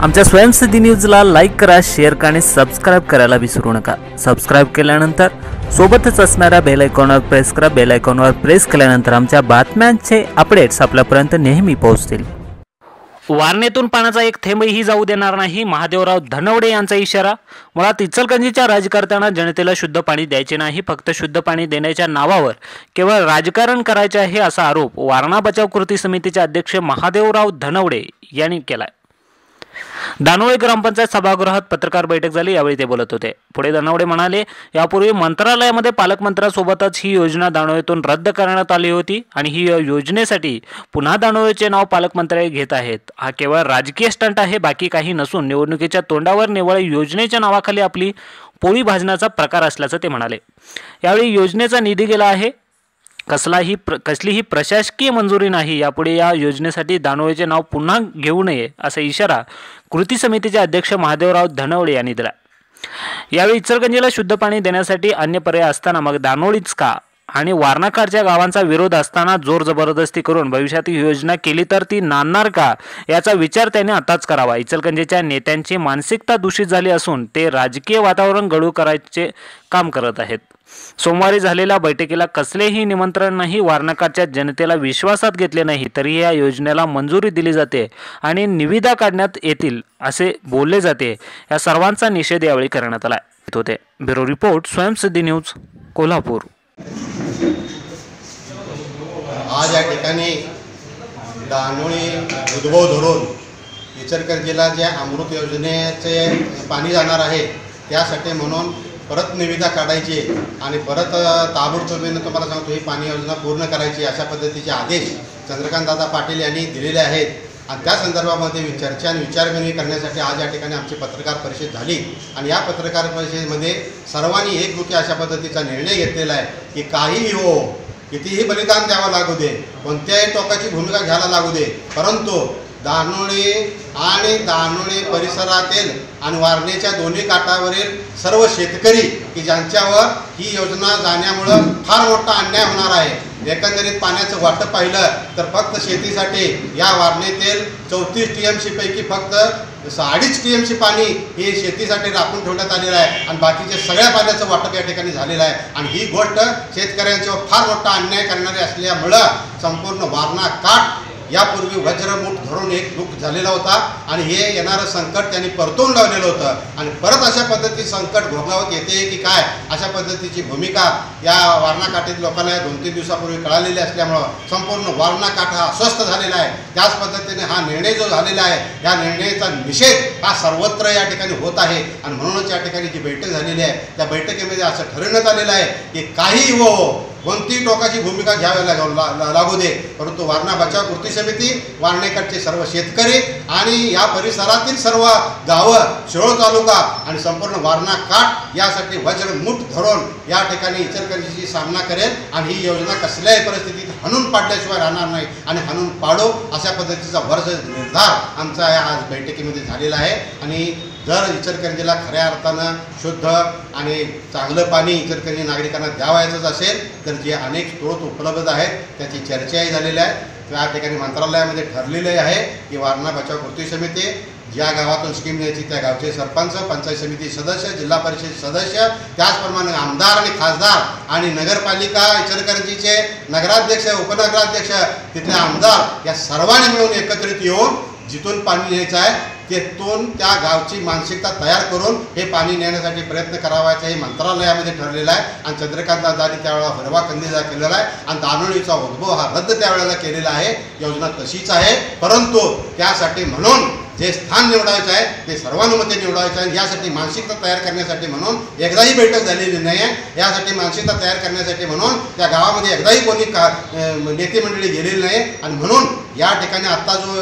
आमच्या स्वयंसिद्धी न्यूजला लाईक करा शेअर करा आणि सबस्क्राईब करायला विसरू नका. सबस्क्राईब केल्यानंतर सोबतच असणाऱ्या बेल आयकॉनवर प्रेस करा. बेल आयकॉनवर प्रेस केल्यानंतर आमच्या बातम्यांचे अपडेट्स आपल्यापर्यंत नेहमी पोहोचतील. वारणेतून पाण्याचा एक थेंबही जाऊ देणार नाही. महादेवराव धनवडे यांचा इशारा. मुळात इचलकरंजीच्या राजकारत्यांना जनतेला शुद्ध पाणी द्यायचे नाही. फक्त शुद्ध पाणी देण्याच्या नावावर केवळ राजकारण करायचे आहे असा आरोप वारणा बचाव कृती समितीचे अध्यक्ष महादेवराव धनवडे यांनी केलाय. दानोळे ग्रामपंचायत सभागृहात पत्रकार बैठक झाली यावेळी ते बोलत होते. पुढे दानवडे म्हणाले यापूर्वी मंत्रालयामध्ये पालकमंत्र्यासोबतच ही योजना दानोळेतून रद्द करण्यात आली होती आणि ही योजनेसाठी पुन्हा दानोळेचे नाव पालकमंत्री घेत आहेत. हा केवळ राजकीय स्टंट आहे बाकी काही नसून निवडणुकीच्या तोंडावर निवळ योजनेच्या नावाखाली आपली पोळी भाजण्याचा प्रकार असल्याचं ते म्हणाले. यावेळी योजनेचा निधी गेला आहे कसलाही प्र कसलीही प्रशासकीय मंजुरी नाही यापुढे या योजनेसाठी दानोळेचे नाव पुन्हा घेऊ नये असा इशारा कृती समितीचे अध्यक्ष महादेवराव धनवडे यांनी दिला. यावेळी इचलगंजीला शुद्ध पाणी देण्यासाठी अन्य पर्याय असताना मग दानोळीच का? आणि वारणाकारच्या गावांचा विरोध असताना जोर जबरदस्ती करून भविष्यात ही योजना केली तर ती नांदणार का? याचा विचार त्याने आताच करावा. इचलकंजीच्या नेत्यांची मानसिकता दूषित झाली असून ते राजकीय वातावरण गळू करायचे काम करत आहेत. सोमवारी झालेल्या बैठकीला कसलेही निमंत्रण नाही वारणाकारच्या जनतेला विश्वासात घेतले नाही तरी या योजनेला मंजुरी दिली जाते आणि निविदा काढण्यात येतील असे बोलले जाते. या सर्वांचा निषेध यावेळी करण्यात आला. होते. Bureau report Swayamsiddhi news Kolhapur. आज या ठिकाणी दानोळी उद्भव धरून इचलकरंजीला जे अमृत योजनेचे पाणी जाणार आहे त्यासाठी म्हणून परत निविदा काढायची आणि परत ताबडतोबीनं तुम्हाला सांगतो ही पाणी योजना पूर्ण करायची अशा पद्धतीचे आदेश चंद्रकांतदादा पाटील यांनी दिलेले आहेत. आणि त्या संदर्भामध्ये चर्चा आणि विचारविनिमय करण्यासाठी आज या ठिकाणी आमची पत्रकार परिषद झाली. आणि या पत्रकार परिषदेमध्ये सर्वांनी एकमुखी अशा पद्धतीचा निर्णय घेतलेला आहे की काहीही हो कितीही बलिदान द्यावं लागू दे कोणत्याही टोकाची भूमिका घ्यायला लागू दे परंतु दानोळी आणि दानोळी परिसरातील आणि वारणेच्या दोन्ही काठावरील सर्व शेतकरी की ज्यांच्यावर ही योजना जाण्यामुळं फार मोठा अन्याय होणार आहे. एकंदरीत पाण्याचं वाटप पाहिलं तर फक्त शेतीसाठी या वारणेतील चौतीस टी एम पैकी फक्त अडीच टी एम सी पाणी हे शेतीसाठी राखून ठेवण्यात आलेलं आहे आणि बाकीचे सगळ्या पाण्याचं वाटप या ठिकाणी झालेलं आहे. आणि ही गोष्ट शेतकऱ्यांच्यावर फार मोठा अन्याय करणारी असल्यामुळं संपूर्ण वारणा काठ यापूर्वी वज्रमूठ धरून एक दुःख झालेला होता आणि हे येणारं संकट त्यांनी परतून लावलेलं होतं. आणि परत अशा पद्धतीचं संकट भोगावत येते की काय? अशा पद्धतीची भूमिका या वारणाकाठीत लोकांना दोन तीन दिवसापूर्वी कळालेली असल्यामुळं संपूर्ण वारणाकाठ हा अस्वस्थ झालेला आहे. त्याच पद्धतीने हा निर्णय जो झालेला आहे या निर्णयाचा निषेध हा सर्वत्र या ठिकाणी होत आहे. आणि म्हणूनच या ठिकाणी जी बैठक झालेली आहे त्या बैठकीमध्ये असं ठरवण्यात आलेलं आहे की काही हो कोणतीही टोकाची भूमिका घ्यावी लागू ला- ला- लागू दे. परंतु वारणा बचाव कृती समिती वारणेकडचे सर्व शेतकरी आणि या परिसरातील सर्व गावं शिरोळ तालुका आणि संपूर्ण वारणा काठ यासाठी वज्रमुठ धरून या ठिकाणी इचलकरंजीशी सामना करेल आणि ही योजना कसल्याही परिस्थितीत हणून पाडल्याशिवाय राहणार नाही आणि हणून पाडो अशा पद्धतीचा वर्ज निर्धार आमचा या आज बैठकीमध्ये झालेला आहे. आणि जर इचलकरंजीला खऱ्या अर्थानं शुद्ध आणि चांगलं पाणी इचलकरंजी नागरिकांना द्यावायचंच असेल तर जे अनेक स्रोत उपलब्ध आहेत त्याची चर्चाही झालेली आहे. त्या ठिकाणी मंत्रालयामध्ये ठरलेले आहे की वारणा बचाव कृती समिती ज्या गावातून स्कीम द्यायची त्या गावचे सरपंच पंचायत समिती सदस्य जिल्हा परिषद सदस्य त्याचप्रमाणे आमदार आणि खासदार आणि नगरपालिका इचलकरंजीचे नगराध्यक्ष उपनगराध्यक्ष तिथले आमदार या सर्वांनी मिळून एकत्रित येऊन जिथून पाणी न्यायचं आहे तेथून त्या गावची मानसिकता तयार करून हे पाणी नेण्यासाठी प्रयत्न करावायचा हे मंत्रालयामध्ये ठरलेलं आहे आणि चंद्रकांत दादानी त्यावेळेला हिरवा कंदीजा केलेला आहे आणि दानोळीचा उद्भव हा रद्द त्यावेळेला केलेला आहे. योजना तशीच आहे परंतु त्यासाठी म्हणून जे स्थान निवडायचं आहे ते सर्वानुमते निवडायचं आहे. यासाठी मानसिकता तयार करण्यासाठी म्हणून एकदाही बैठक झालेली नाही आहे. यासाठी मानसिकता तयार करण्यासाठी म्हणून त्या गावामध्ये एकदाही कोणी का नेते मंडळी गेलेली नाही आणि म्हणून या ठिकाणी आत्ता जो